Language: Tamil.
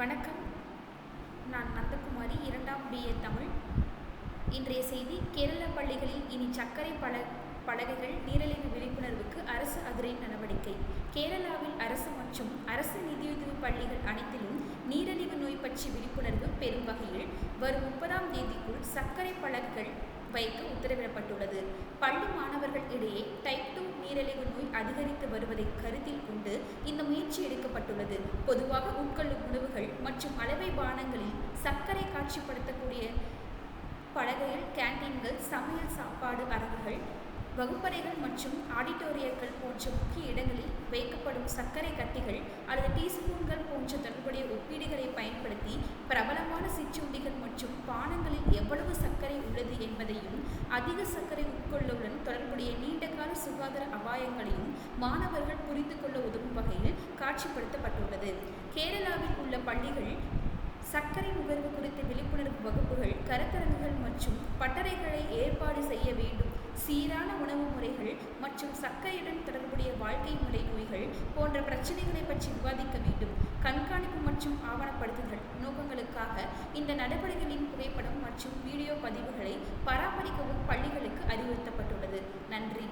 வணக்கம். நான் நந்தகுமாரி இரண்டாம் பிஏ தமிழ். இன்றைய செய்தி கேரள பள்ளிகளில் இனி சர்க்கரை பல பலகைகள் நீரிழிவு விழிப்புணர்வுக்கு அரசு அதிரடி நடவடிக்கை. கேரளாவில் அரசு மற்றும் அரசு நிதியுதவி பள்ளிகள் அனைத்திலும் நீரிழிவு நோய் பற்றி விழிப்புணர்வு பெறும் வகையில் வரும் முப்பதாம் தேதிக்குள் சர்க்கரை பலகைகள் வைக்க உத்தரவிடப்பட்டுள்ளது. பள்ளி மாணவர்கள் இடையே டைப் டூ நீரிழிவு நோய் அதிகரித்து வருவதை கருத்தில் கொண்டு இந்த முயற்சி எடுக்கப்பட்டுள்ளது. பொதுவாக உட்கொள்ளும் பொருட்கள் மற்றும் அளவை பானங்களில் சர்க்கரை காட்சிப்படுத்தக்கூடிய பலகையில் கேண்டீன்கள் சமையல் சாப்பாடு அரங்குகள் வகுப்பறைகள் மற்றும் ஆடிட்டோரியங்கள் போன்ற முக்கிய இடங்களில் வைக்கப்படும் சர்க்கரை கட்டிகள் அல்லது டீஸ்பூன்கள் போன்ற தொடர்புடைய ஒப்பீடுகளை பயன்படுத்தி பிரபலமான சிற்றுண்டிகள் மற்றும் பானங்களில் எவ்வளவு சர்க்கரை உள்ளது என்பதையும் அதிக சர்க்கரை உட்கொள்ளவுடன் தொடர்புடைய நீண்டகால சுகாதார அபாயங்களையும் மாணவர்கள் புரிந்து கொள்ள உதவும் வகையில் காட்சிப்படுத்தப்பட்டுள்ளது. கேரளாவில் உள்ள பள்ளிகள் சர்க்கரை நுகர்வு குறித்த விழிப்புணர்வு வகுப்புகள் கருத்தரங்குகள் மற்றும் பட்டறைகளை ஏற்பாடு செய்ய வேண்டும். சீரான உணவு முறைகள் மற்றும் சர்க்கரையுடன் தொடர்புடைய வாழ்க்கை முறை நோய்கள் போன்ற பிரச்சனைகளை பற்றி விவாதிக்க வேண்டும். கண்காணிப்பு மற்றும் ஆவணப்படுத்துதல் நோக்கங்களுக்காக இந்த நடவடிக்கைகளின் புகைப்படம் மற்றும் வீடியோ பதிவுகளை பராமரிக்கவும் பள்ளிகளுக்கு அறிவுறுத்தப்பட்டுள்ளது. நன்றி.